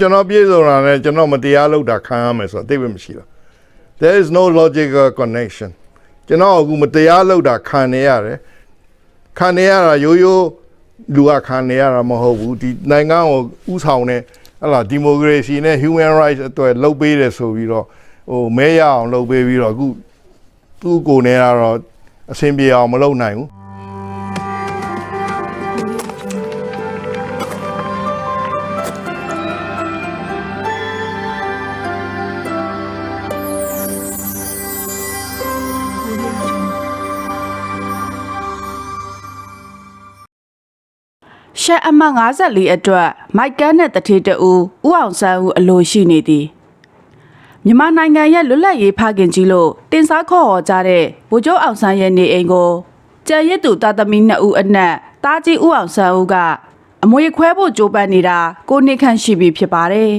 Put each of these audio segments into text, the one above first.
ကျွန်တော်ပြေစုံတာနဲ့ကျွန်တော်မတရားလုပ်တာခံရမယ်ဆိုတော့သိပဲမရှိတော့ there is no logical connection ကျွန်တော်အခုမတရားလုပ်တာခံနေရတယ်ခံနေရတာရိုးရိုးလူကခံနေရတာမဟုတ်ဘူးဒီနိုင်ငံကိုဥဆောင်တဲ့ဟလာဒီမိုကရေစီနဲ့ human rights အတွက်လုပ်ပေးတယ်ဆိုပြီးတော့ဟိုမဲရအောင်လုပ်ပေးပြီးတော့အခုသူ့ကိုယ်နဲ့ကတော့အဆင်ပြေအောင်မလုပ်နိုင်ဘူး ရှက်အမှတ်54အတွက်မိုက်ကန်းနဲ့တထေးတူဦးအောင်ဆန်းဦးအလိုရှိနေသည်မြန်မာနိုင်ငံရဲ့လွတ်လပ်ရေးဖခင်ကြီးလို့တင်စားခေါ်ဟောကြတဲ့ဗိုလ်ချုပ်အောင်ဆန်းရဲ့နေအိမ်ကိုကြံရစ်သူတာသမီနှစ်ဦးအနက်တားကြီးဦးအောင်ဆန်းဦးကအမွေခွဲဖို့ကြိုးပမ်းနေတာကိုနှစ်ခန့်ရှိပြီဖြစ်ပါတယ်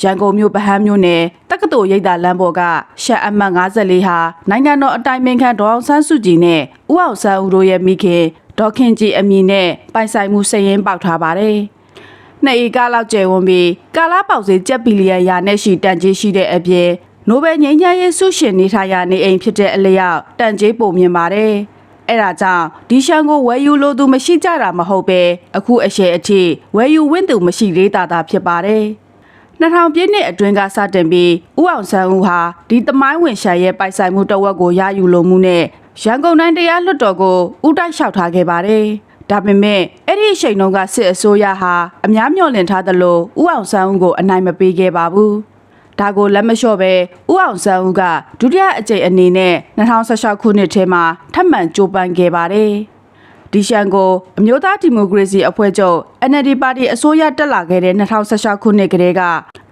ရန်ကုန်မြို့ဗဟန်းမြို့နယ်တက္ကသိုလ်ရိပ်သာလမ်းပေါ်ကရှက်အမှတ်54ဟာနိုင်ငံတော်အတိုင်ပင်ခံဒေါအောင်ဆန်းစုကြည်နဲ့ဦးအောင်ဆန်းဦးတို့ရဲ့မိခင် ဒေါခင်ကြည်အမည်နဲ့ပိုင်ဆိုင်မှုစည်ရင်းပေါက်ထားပါတယ်။နှစ်ဧကလောက်ကျယ်ဝန်းပြီးကာလာပေါက်စေကျပ်ဘီလီယံရာနဲ့ရှိတန်ကြေးရှိတဲ့အပြင်နိုဘယ်ငြိမ်းချမ်းရေးဆုရှင်နေထိုင်ရာနေအိမ်ဖြစ်တဲ့အလျောက်တန်ကြေးပုံမြင်ပါတယ်။အဲ့ဒါကြောင့်ဒီရှန်ကိုဝယ်ယူလို့သူမရှိကြတာမဟုတ်ပဲအခုအရှယ်အထိဝယ်ယူဝင့်သူမရှိသေးတာသာဖြစ်ပါတယ်။2000ပြည့်နှစ်အတွင်းကစတင်ပြီးဥအောင်ဆန်းဦးဟာဒီတမိုင်းဝင်ရှာရဲ့ပိုက်ဆိုင်မှုတစ်ဝက်ကိုရယူလိုမှုနဲ့ ရန်ကုန်တိုင်းတရားလွှတ်တော်ကိုဥတိုက်လျှောက်ထားခဲ့ပါတယ်။ဒါပေမဲ့အဲ့ဒီအချိန်တုန်းကစစ်အစိုးရဟာအများမျှော်လင့်ထားသလိုဥအောင်ဆန်းဦးကိုအနိုင်မပေးခဲ့ပါဘူး။ဒါကိုလက်မလျှော့ပဲဥအောင်ဆန်းဦးကဒုတိယအကြိမ်အနေနဲ့2016ခုနှစ်ထဲမှာထပ်မံကြိုးပမ်းခဲ့ပါတယ်။ဒီရှန်ကိုအမျိုးသားဒီမိုကရေစီအဖွဲ့ချုပ် NLD ပါတီအစိုးရတက်လာခဲ့တဲ့2016ခုနှစ်ကလေးက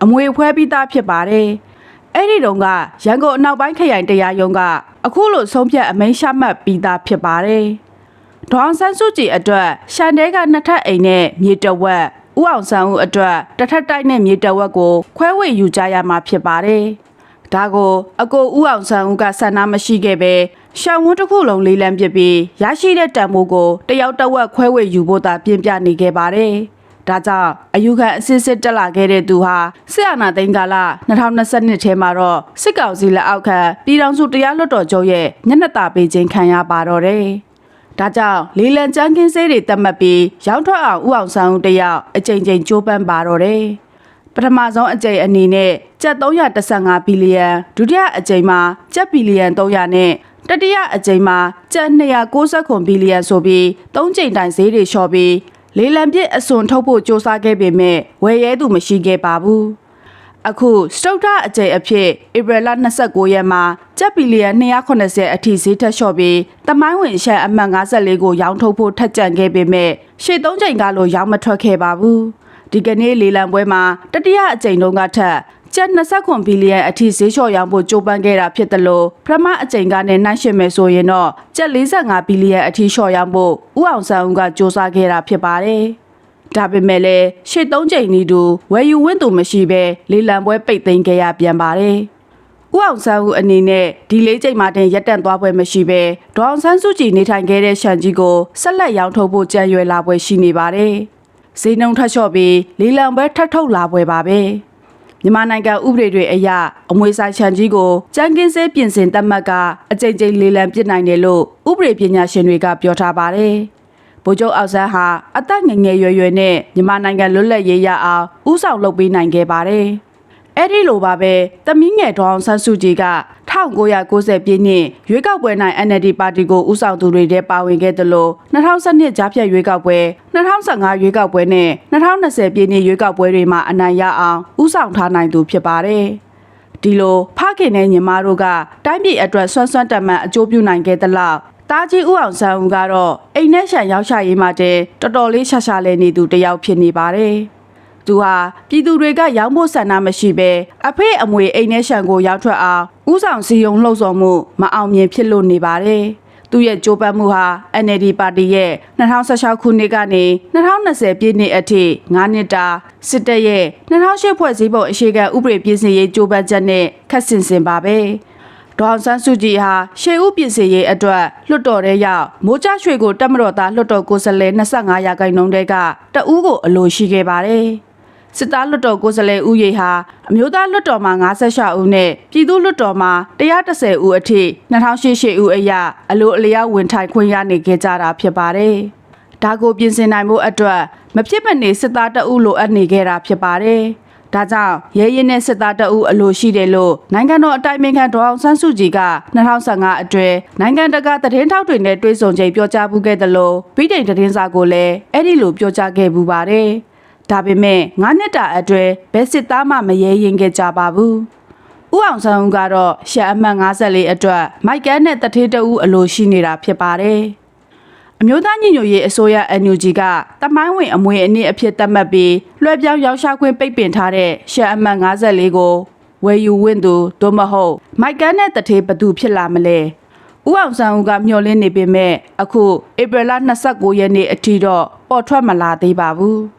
အမွေဖွဲပြီးသားဖြစ်ပါတယ်။ အဲ့ဒီတုန်းကရန်ကုန်အနောက်ပိုင်းခရိုင်တရားရုံးကအခုလိုဆုံးဖြတ်အမိန့်ချမှတ်ပြီးသားဖြစ်ပါတယ်။ဒေါအောင်ဆန်းစုကြည်အတွက်ရှန်တဲကနှစ်ထပ်အိမ်နဲ့မြေတဝက်ဥအောင်ဆန်းဦးအတွက်တစ်ထပ်တိုက်နဲ့မြေတဝက်ကိုခွဲဝေယူကြရမှာဖြစ်ပါတယ်။ဒါကိုအကိုဦးအောင်ဆန်းဦးကဆန္ဒမရှိခဲ့ပဲရှောင်းဝန်းတစ်ခုလုံးလေးလံပစ်ပြီးရရှိတဲ့တံမိုးကိုတယောက်တစ်ဝက်ခွဲဝေယူဖို့သာပြင်ပြနေခဲ့ပါတယ်။ ဒါကြောင့်အယူခံအစစ်စစ်တက်လာခဲ့တဲ့သူဟာစစ်အာဏာသိမ်းကာလ2022ထဲမှာတော့စစ်ကောင်စီလက်အောက်ခံပြည်ထောင်စုတရားလွှတ်တော်ချုပ်ရဲ့ညနေတာပေးခြင်းခံရပါတော့တယ်။ဒါကြောင့်လေးလံကြမ်းခင်းစေးတွေတတ်မှတ်ပြီးရောင်းထွက်အောင်ဥအောင်ဆန်းဦးတယောက်အကြိမ်ကြိမ်ကြိုးပမ်းပါတော့တယ်။ပထမဆုံးအကြိမ်အနေနဲ့ကျပ်315ဘီလီယံဒုတိယအကြိမ်မှာကျပ်ဘီလီယံ300နဲ့တတိယအကြိမ်မှာကျပ်269ဘီလီယံဆိုပြီး၃ကြိမ်တိုင်ဈေးတွေလျှော့ပြီး လေးလံပြည့်အစွန်ထုတ်ဖို့စ조사ခဲ့ပေမဲ့ဝယ်ရဲသူမရှိခဲ့ပါဘူးအခုစတုတ္ထအကြိမ်အဖြစ်ဧပြီလ29ရက်မှာကျပ်ဘီလီယံ280အထိဈေးထက်လျှော့ပြီးတမိုင်းဝင်ရှန်အမှတ်54ကိုရောင်းထုတ်ဖို့ထက်ကြံခဲ့ပေမဲ့ရှေ့သုံးချိန်ကလို့ရောင်းမထွက်ခဲ့ပါဘူးဒီကနေ့လေလံပွဲမှာတတိယအကြိမ်တုန်းကထက် ကျပ်29ဘီလီယံအထိဈေးလျှော့ရောင်းဖို့ကြိုးပမ်းခဲ့တာဖြစ်တယ်လို့ပထမအကြိမ်ကနဲ့နှိုင်းယှဉ်မယ်ဆိုရင်တော့ကျပ်45ဘီလီယံအထိလျှော့ရောင်းဖို့ဥအောင်ဆန်းဦးကစ조사ခဲ့တာဖြစ်ပါတယ်။ဒါပေမဲ့လည်းရှေ့သုံးချိန်နီးတူဝယ်ယူဝင့်သူမရှိဘဲလေလံပွဲပိတ်သိမ်းခဲ့ရပြန်ပါတယ်။ဥအောင်ဆန်းဦးအနေနဲ့ဒီလေးချိန်မှတင်ရက်တန့်သွားပွဲမရှိဘဲဒေါအောင်ဆန်းစုကြည်နေထိုင်ခဲ့တဲ့ရှန်ကြီးကိုဆက်လက်ရောင်းထုတ်ဖို့ကြံရွယ်လာပွဲရှိနေပါတယ်။ဈေးနှုန်းထပ်လျှော့ပြီးလေလံပွဲထပ်ထုတ်လာပွဲပါပဲ။ မြန်မာနိုင်ငံဥပဒေတွေအရအမွေဆိုင်ချန်ကြီးကိုကြမ်းကင်းစေးပြင်ဆင်တတ်မှတ်ကအကြိမ်ကြိမ်လေလံပစ်နိုင်တယ်လို့ဥပဒေပညာရှင်တွေကပြောထားပါတယ်။ဗိုလ်ချုပ်အောင်ဆန်းဟာအသက်ငယ်ငယ်ရွယ်ရွယ်နဲ့မြန်မာနိုင်ငံလွတ်လပ်ရေးရအောင်ဥဆောင်လုပ်ပေးနိုင်ခဲ့ပါတယ်။ အဲ့ဒီလိုပါပဲတမီးငယ်ဒေါအောင်ဆန်းစုကြည်က1990ပြည့်နှစ်ရွေးကောက်ပွဲနိုင် NLD ပါတီကိုဦးဆောင်သူတွေထဲပါဝင်ခဲ့တယ်လို့2012ကြားဖြတ်ရွေးကောက်ပွဲ2015ရွေးကောက်ပွဲနဲ့2020ပြည့်နှစ်ရွေးကောက်ပွဲတွေမှာအနိုင်ရအောင်ဦးဆောင်ထားနိုင်သူဖြစ်ပါတယ်။ဒီလိုဖခင်နဲ့ညီမတို့ကတိုင်းပြည်အတွက်ဆွမ်းဆွမ်းတမန်အကျိုးပြုနိုင်ခဲ့သလောက်တားကြီးဦးအောင်ဆန်းဦးကတော့အိမ်နဲ့ရှန်ရောက်ချရေးမှတည်းတော်တော်လေးရှာရှာလဲနေသူတစ်ယောက်ဖြစ်နေပါတယ်။ သူဟာပြည်သူတွေကရောင်းဖို့ဆန္ဒမရှိဘဲအဖေအမွေအိမ်နဲ့ရှန်ကိုရောက်ထွက်အောင်ဥဆောင်စီယုံလှုပ်ဆော်မှုမအောင်မြင်ဖြစ်လို့နေပါတယ်။သူရဲ့ကြိုးပမ်းမှုဟာ NLD ပါတီရဲ့2016ခုနှစ်ကနေ2020ပြည့်နှစ်အထိ9နှစ်တာစစ်တပ်ရဲ့2008ဖွဲ့စည်းပုံအခြေခံဥပဒေပြင်ဆင်ရေးကြိုးပမ်းချက်နဲ့ခက်ဆင်ဆင်ပါပဲ။ဒေါအောင်ဆန်းစုကြည်ဟာရှေးဦးပြင်ဆင်ရေးအတွက်လွှတ်တော်ထဲရောက်မိုးကြရွှေကိုတက်မတော်သားလွှတ်တော်ကိုယ်စားလှယ်25ရာခိုင်နှုန်းတဲကတအူးကိုအလိုရှိခဲ့ပါတယ်။ စစ်သားလွတ်တော်ကိုယ်စားလှယ်ဦးရေဟာအမျိုးသားလွတ်တော်မှာ56ဦးနဲ့ပြည်သူ့လွတ်တော်မှာ130ဦးအထိ2008ဦးအရအလိုအလျောက်ဝင်ထိုင်ခွင့်ရနေခဲ့ကြတာဖြစ်ပါတယ်။ဒါကိုပြင်ဆင်နိုင်မှုအတွက်မဖြစ်မနေစစ်သားတအုပ်လိုအပ်နေခဲ့တာဖြစ်ပါတယ်။ဒါကြောင့်ရဲရင်နဲ့စစ်သားတအုပ်အလိုရှိတယ်လို့နိုင်ငံတော်အတိုင်ပင်ခံဒေါအောင်ဆန်းစုကြည်က2015အတွင်းနိုင်ငံတကာသတင်းထောက်တွေနဲ့တွေ့ဆုံချိန်ပြောကြားမှုခဲ့တယ်လို့ပြည်တိုင်သတင်းစာကိုလည်းအဲ့ဒီလိုပြောကြားခဲ့ပူပါတယ်။ ဒါပေမဲ့9နှစ်တာအတွင်းဘယ်စစ်သားမှမရဲရင်ခဲ့ကြပါဘူး။ဦးအောင်ဆန်းဦးကတော့ရှက်အမှတ်54အတွက်မိုက်ကန်းနဲ့တထေးတအူးအလိုရှိနေတာဖြစ်ပါတယ်။အမျိုးသားညီညွတ်ရေးအစိုးရ NUG ကတမိုင်းဝင်အမွေအနှစ်အဖြစ်သတ်မှတ်ပြီးလွှဲပြောင်းရောက်ရှာခွင့်ပိတ်ပင်ထားတဲ့ရှက်အမှတ်54ကိုဝယ်ယူဝင့်သူသို့မဟုတ်မိုက်ကန်းနဲ့တထေးဘသူဖြစ်လာမလဲ။ဦးအောင်ဆန်းဦးကမျှော်လင့်နေပေမဲ့အခုဧပြီလ29ရက်နေ့အထိတော့ပေါ်ထွက်မလာသေးပါဘူး။